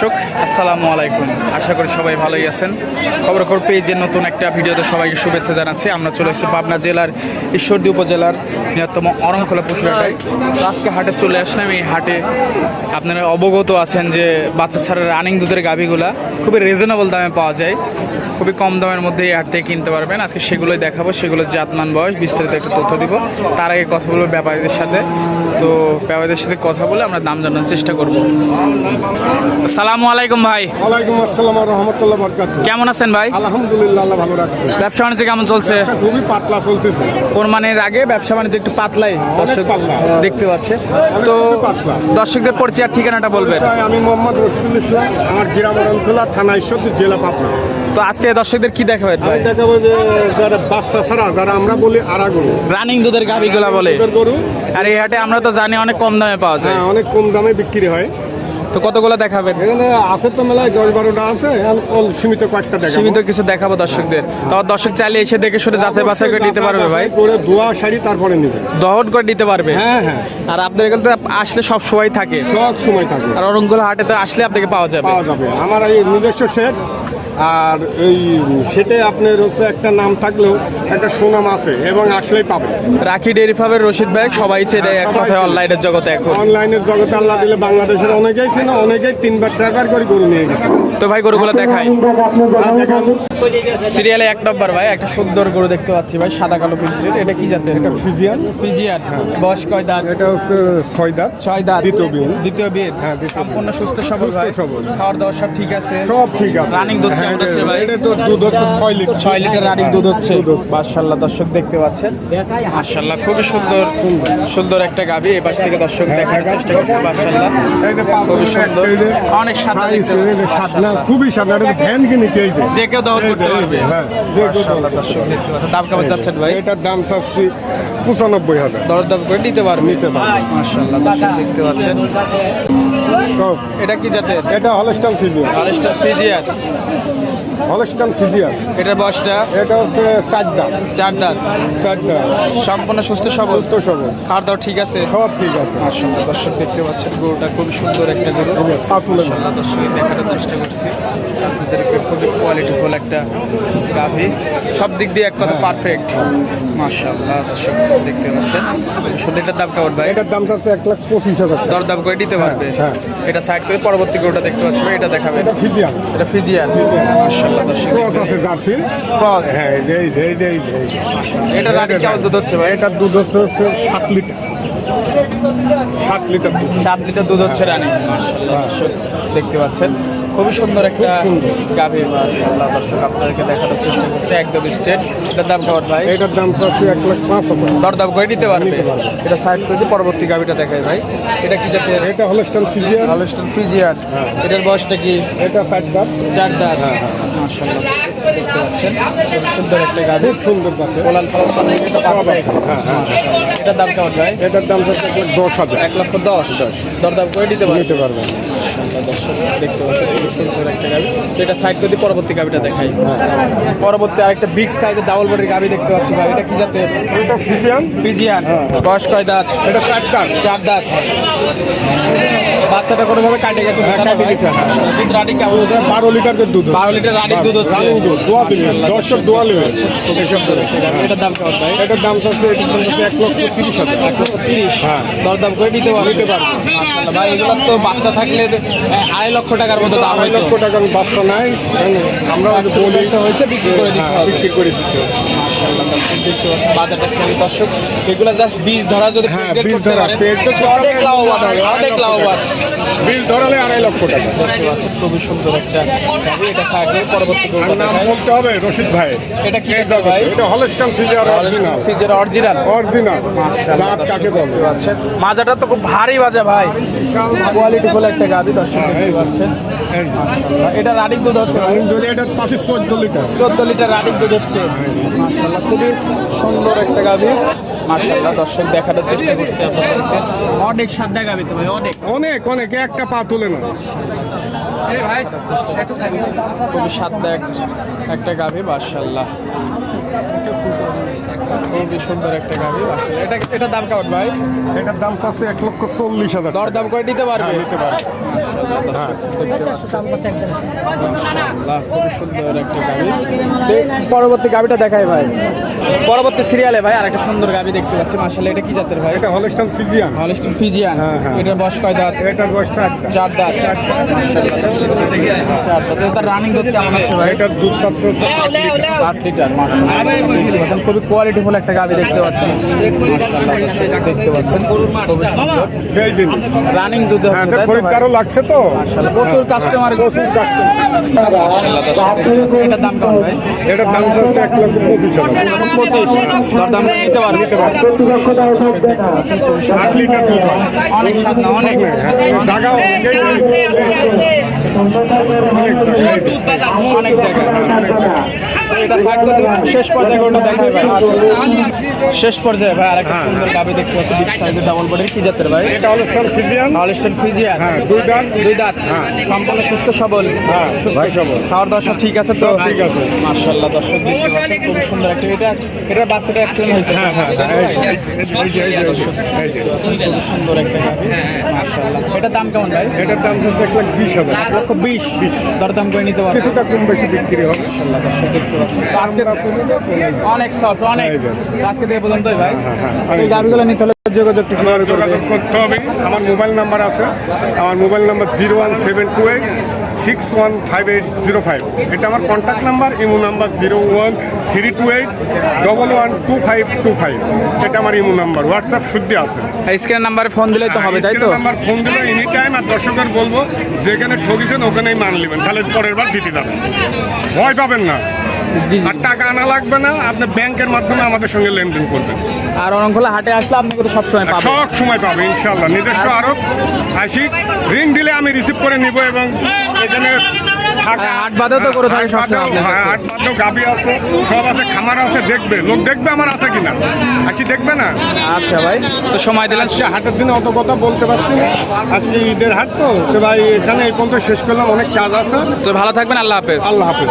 দর্শক, আসসালামু আলাইকুম। আশা করি সবাই ভালোই আছেন। খবর খবর পেজের নতুন একটা ভিডিওতে সবাইকে শুভেচ্ছা জানাচ্ছি। আমরা চলে এসেছি পাবনা জেলার ঈশ্বরদী উপজেলার বৃহত্তম অরণখোলা পশুহাটায় তো আজকে হাটে চলে আসলাম। এই হাটে আপনারা অবগত আছেন যে বাচ্চা ছাড়া রানিং দুধের গাভিগুলা খুবই রিজনেবল দামে পাওয়া যায়। খুবই কম দামের মধ্যে এই হাট কিনতে পারবেন। আজকে সেগুলোই দেখাবো। সেগুলোর জাতমান বয়স, বিস্তারিত একটা তথ্য দিব। তার আগে কথা বলব ব্যাপারীদের সাথে। তো ব্যাপারীদের সাথে কথা বলে আমরা দাম জানার চেষ্টা করব। সালামু আলাইকুম ভাই। ওয়ালাইকুম আসসালাম রহমতুল্লাহ বরকাত কেমন আছেন ভাই? আলহামদুলিল্লাহ আল্লাহ ভালো রাখছে। ব্যবসা বাণিজ্য কেমন চলছে? খুবই পাতলা চলতেছে। কোরবানির আগে ব্যবসা বাণিজ্য একটু পাতলাই? দর্শক দেখতে পাচ্ছে। তো দর্শকদের পরিচয় আর ঠিকানাটা বলবেন। আমি মোহাম্মদ রশিদুল ইসলাম আমার গ্রাম অরণখোলা থানা ঈশ্বরদী জেলা পাবনা। তো আজকে দর্শকদের কি দেখাবেন ভাই? দেখাবো যে যারা বাচ্চা ছাড়া যারা আমরা বলি আড়া গরু। রানিং দুধের গাভিগুলা বলে। আর এই হাটে আমরা তো জানি অনেক কম দামে পাওয়া যায়। হ্যাঁ, অনেক কম দামে বিক্রি হয়। তো কতগুলো দেখাবেন? এখানে আছে তো মেলায় দশ বারোটা আছে সীমিত কয়েকটা দেখা সীমিত কিছু দেখাবো দর্শকদের। তো দর্শক চাইলে এসে দেখে শুনে যাচাই বাছাই করে নিতে পারবে ভাই। করে ধোয়া শাড়ি তারপরে নিবে। দহন করে নিতে পারবে। হ্যাঁ হ্যাঁ। আর আপনার এখানে তো আসলে সব সময় থাকে। সব সময় থাকে। আর অরঙ্গল হাটে তো আসলে আপনাকে পাওয়া যাবে। পাওয়া যাবে। আমার এই নিজস্ব সেট আর এই সেটে আপনার হচ্ছে একটা নাম থাকলেও একটা সুনাম আছে এবং আসলেই পাবে। রাখি ডেরি ফার্মের রশিদ ভাই সবাই চেনে এক সবাই কথায়। অনলাইনের জগতে এখন। অনলাইনের জগতে আল্লাহ দিলে বাংলাদেশের অনেকেই ছিল অনেকেই তিনবার চারবার করে গরু নিয়ে গেছে। তো ভাই গরুগুলো দেখান, সিরিয়ালে এক নম্বর ভাই একটা সুন্দর গরু দেখতে পাচ্ছি ভাই সাদা কালো প্রিন্টের এটা কি জাতের? এটা ফিজিয়ান। ফিজিয়ান বয়স কয় দাঁত? এটা হচ্ছে ছয় দাঁত। ছয় দাঁত। দ্বিতীয় বিয়ে। দ্বিতীয় বিয়ে? হ্যাঁ, সম্পূর্ণ সুস্থ সবল ভাই। খাওয়ার দাওয়ার সব ঠিক আছে? সব ঠিক আছে। রানিং দুধ হ্যাঁ, কেমন হচ্ছে ভাই? এটা তো দুধ হচ্ছে ছয় লিটার। ছয় লিটার রানিং দুধ হচ্ছে। মাশাল্লাহ দর্শক দেখতে পাচ্ছেন। মাশাল্লাহ খুবই সুন্দর সুন্দর একটা গাবি এই পাশ থেকে দর্শক হ্যাঁ, দেখার হ্যাঁ, চেষ্টা করছে যে খুবই সুন্দর। অনেক সাদা দেখতে এই যে পাচ্ছি, সাদনা, মাশাআল্লাহ। খুবই সাদা এটা ভ্যান কিনে খেয়েছে। যে কেউ করতে পারবে হ্যাঁ যে মাশাআল্লাহ, দর্শক দেখতে পাচ্ছেন দাম কেমন চাচ্ছেন ভাই? এটার দাম চাচ্ছি পঁচানব্বই হাজার। দরদাম করে নিতে পারবে? নিতে পারবে। মাশাআল্লাহ দর্শক দেখতে পাচ্ছেন। এটা কি জাতের? এটা হলস্টান ফিজিয়ান আরেসটা ফ্রিজিয়ার হলস্টান ফিজিয়ান এটার বয়সটা? এটা হচ্ছে চার দাম চার দাঁত। চার দাম সম্পূর্ণ সুস্থ সবল? সুস্থ সবল। খাওয়ার দাওয়া ঠিক আছে? সব ঠিক আছে। মাশাআল্লাহ দর্শক দেখতে পাচ্ছেন গরুটা খুবই সুন্দর একটা গরু। এই যে পা তুলে দাও। মাশাআল্লাহ দর্শক দেখানোর চেষ্টা করছি। আপনাদেরকে খুবই কোয়ালিটিফুল একটা গাভি। সব দিক দিয়ে এক কথা পারফেক্ট মাশাআল্লাহ দর্শক দেখতে পাচ্ছেন। সুন্দর। এটার দাম কেমন ভাই? এটার দাম চাচ্ছে এক লাখ পঁচিশ হাজার। দরদাম করে দিতে পারবে? হ্যাঁ। এটা সাইড করে পরবর্তী গরুটা দেখতে পাচ্ছি ভাই, এটা দেখাবে এটা ফিজিয়ান এটা ফিজিয়াল মাশাআল্লাহ দর্শক ক্রস আছে জার্সি ক্রস হ্যাঁ এই যে এই যে এই যে। এটা রাডি কেমন দুধ হচ্ছে ভাই। এটা দুধ হচ্ছে হচ্ছে সাত লিটার। সাত লিটার দুধ। সাত লিটার দুধ হচ্ছে রানী দর্শক দেখতে পাচ্ছেন। খুবই সুন্দর একটা। গাভী মাশাআল্লাহ দর্শক আপনাদেরকে দেখানোর চেষ্টা করছে একদম স্টেট এটার দাম কেমন ভাই? এটার দাম চাচ্ছে এক লাখ পাঁচ হাজার। দরদাম করে নিতে পারবে? এটা সাইড করে দিয়ে পরবর্তী গাভীটা দেখাই ভাই। এটা কি জাতের? এটা হলস্টান ফিজিয়ান হলস্টন ফিজিয়ান এটার বয়সটা কি? এটা চার দাম চার দাঁত। হ্যাঁ, হ্যাঁ। মাশাআল্লাহ দেখতে পাচ্ছেন। খুব সুন্দর একটা গাভী। খুব সুন্দর গাছে কোলাল হ্যাঁ, হ্যাঁ। এটার দাম কেমন ভাই? এটার দাম চাচ্ছে এক লাখ দশ হাজার। এক লক্ষ দশ। দরদাম করে দিতে পারবেন দিতে পারবেন দেখতে এটা সাইড করে পরবর্তী গাভিটা দেখাই। পরবর্তী আরেকটা বিগ সাইজের ডাবল বডির গাবি দেখতে পাচ্ছি ভাই। এটা কি জাতের? ফিজিয়ান ফিজিয়ান বয়স কয় দাঁত? এটা চার দাম চার দাঁত। বাচ্চাটা কোনোভাবে কাটে গেছে হ্যাঁ, কাটে গেছে, দুধ রানিং কেমন বারো লিটার দুধ বারো লিটার রানিং দুধ হচ্ছে। দুধ দোয়া দিলে মাশাআল্লাহ, দশটার দোয়া নেবে খুবই সুন্দর একটা গাভি এটার দাম কেমন ভাই? এটার দাম এটার এক লক্ষ তিরিশ হাজার। এক লক্ষ তিরিশ। হ্যাঁ। দরদাম করে নিতে পারবে। নিতে পারবে। ভাই এগুলো তো বাচ্চা থাকলে আড়াই লক্ষ টাকার মতো দাম আড়াই লক্ষ টাকার বাচ্চা নাই। আমরা ওই যে বলি হয়েছে বিক্রি করে দিতে হ্যাঁ, হবে। বিক্রি করে দিতে হবে। মাশাআল্লাহ, দর্শক দেখতে পাচ্ছেন বাজারটা খেয়াল দর্শক এগুলো জাস্ট বীজ ধরা যদি হ্যাঁ, বীজ ধরা, পেট তো অনেক লাভবান হবে অনেক লাভবান। বিল ধরালে আড়াই লক্ষ টাকা। দেখতে পাচ্ছেন খুবই সুন্দর একটা এটা সাইডে পরবর্তী নাম বলতে হবে রশিদ ভাই। এটা কি ভাই? এটা ফিজার অরিজিনাল ফিজের অরিজিনাল অরিজিনাল জাত কাকে বলে? পাচ্ছেন। মাজাটা তো খুব ভারী বাজা ভাই। কোয়ালিটি ফুল একটা গাভি দর্শক হ্যাঁ, দেখতে পাচ্ছেন। এটা রানিং দুধ হচ্ছে এটা চোদ্দ লিটার। চোদ্দ লিটার রানিং দুধ হচ্ছে। মাশাআল্লাহ খুবই সুন্দর একটা গাভী। মাসাল্লাহ দর্শক দেখানোর চেষ্টা করছি আপনাদেরকে। অনেক সাদা গাভী তো ভাই অনেক। অনেক অনেক একটা পা তুলে না খুবই সাদা এক- একটা গাভী মাশাআল্লাহ। খুবই সুন্দর একটা গাভি মাশাআল্লাহ এটা এটা দাম কেমন ভাই? এটার দাম চাচ্ছে এক লক্ষ চল্লিশ হাজার দর দাম করে নিতে পারবে? হ্যাঁ, নিতে পারবে। খুবই সুন্দর একটা গাবি পরবর্তী গাবিটা দেখাই ভাই। পরবর্তী সিরিয়ালে ভাই আরেকটা সুন্দর গাবি দেখতে পাচ্ছি। মাশাআল্লাহ এটা কি জাতের ভাই? এটা হলস্টান ফিজিয়ান হলস্টিন ফিজিয়ান। এটার বয়স কয় দাঁত? এটার বয়স চার দাঁত। চার দাঁত। রানিং দুধ কেমন আছে ভাই এটার দুধ পাচ্ছে হচ্ছে আট লিটার। আট লিটার মাশাআল্লাহ দেখতে পাচ্ছেন খুবই একটা গাবি দেখতে পাচ্ছি দেখতে পাচ্ছেন খুবই সুন্দর সেই রানিং দুধ হ্যাঁ হচ্ছে? খরিদ্দারও লাগছে তো প্রচুর কাস্টমার প্রচুর কাস্টমার এটার দাম কেমন ভাই এটার দাম হচ্ছে এক লক্ষ পঁচিশ হাজার পঁচিশ দরদাম নিতে পারবে হয়। অনেক স্বাদ না অনেক জায়গা অনেক জায়গায় এটা সাইড করতে শেষ পর্যায়ে ওটা ভাই শেষ পর্যায়ে ভাই আরেকটা সুন্দর গাবি দেখতে পাচ্ছি বিগ সাইজের ডাবল বডির কি জাতের ভাই? এটা হলস্টান ফিজিয়ান হলস্টেন ফিজিয়ান হ্যাঁ দুই দাঁত। দুই দাঁত। সম্পূর্ণ সুস্থ সবল। হ্যাঁ ভাই সবল। খাওয়ার ঠিক আছে তো? ঠিক আছে। মার্শাল্লাহ দর্শক দেখতে পাচ্ছেন খুব সুন্দর একটা এটা। এটার বাচ্চাটা অ্যাক্সিডেন্ট হয়েছে। হ্যাঁ হ্যাঁ হ্যাঁ, খুব সুন্দর একটা গাবি। মার্শাল্লাহ এটার দাম কেমন ভাই? এটার দাম হচ্ছে এক লাখ বিশ হাজার। এক লক্ষ বিশ দরদাম করে নিতে কিছুটা কম বেশি বিক্রি হবে। আজকে। অনেক সফট অনেক। আজকে দিয়ে পর্যন্তই ভাই। হ্যাঁ, এই গাবিগুলো নিতে হলে যোগাযোগ ঠিক আমার যোগাযোগ করতে হবে। আমার মোবাইল নাম্বার আছে। আমার mobile number zero one seven two eight six one five eight zero five এটা আমার contact number imo number zero one three two eight double one two five two five এটা আমার ইমো নাম্বার হোয়াটসঅ্যাপ শুদ্ধি আছে। Screen নাম্বারে phone দিলে তো হবে তাই তো? নাম্বার ফোন দিলে এনি টাইম আর দর্শকের বলব যেখানে ঠকিছেন ওখানেই মান নেবেন। তাহলে পরের বার জিতে যাবেন। ভয় পাবেন না। আর টাকা আনা লাগবে না আপনি ব্যাংকের মাধ্যমে আমাদের সঙ্গে লেনদেন করবেন। আর অরংখোলা হাটে আসলে আপনি কিন্তু সবসময় পাবেন। সব সময় পাবে ইনশাল্লাহ নিজস্ব আরও আসি রিং দিলে আমি রিসিভ করে নিব এবং এখানে হাট বাদেও তো করে থাকে সবসময় বাদেও- আপনার কাছে। হ্যাঁ, হাট বাদেও গাবি আছে সব আছে খামার আছে দেখবে। লোক দেখবে আমার আছে কিনা। আর কি দেখবে না? আচ্ছা ভাই। তো সময় দিলেন। আজকে হাটের দিনে অত কথা বলতে পারছি না। আজকে ঈদের হাট তো। তো ভাই এখানে এই পর্যন্ত শেষ করলাম। অনেক কাজ আছে। তো ভালো থাকবেন। আল্লাহ হাফেজ। আল্লাহ হাফেজ।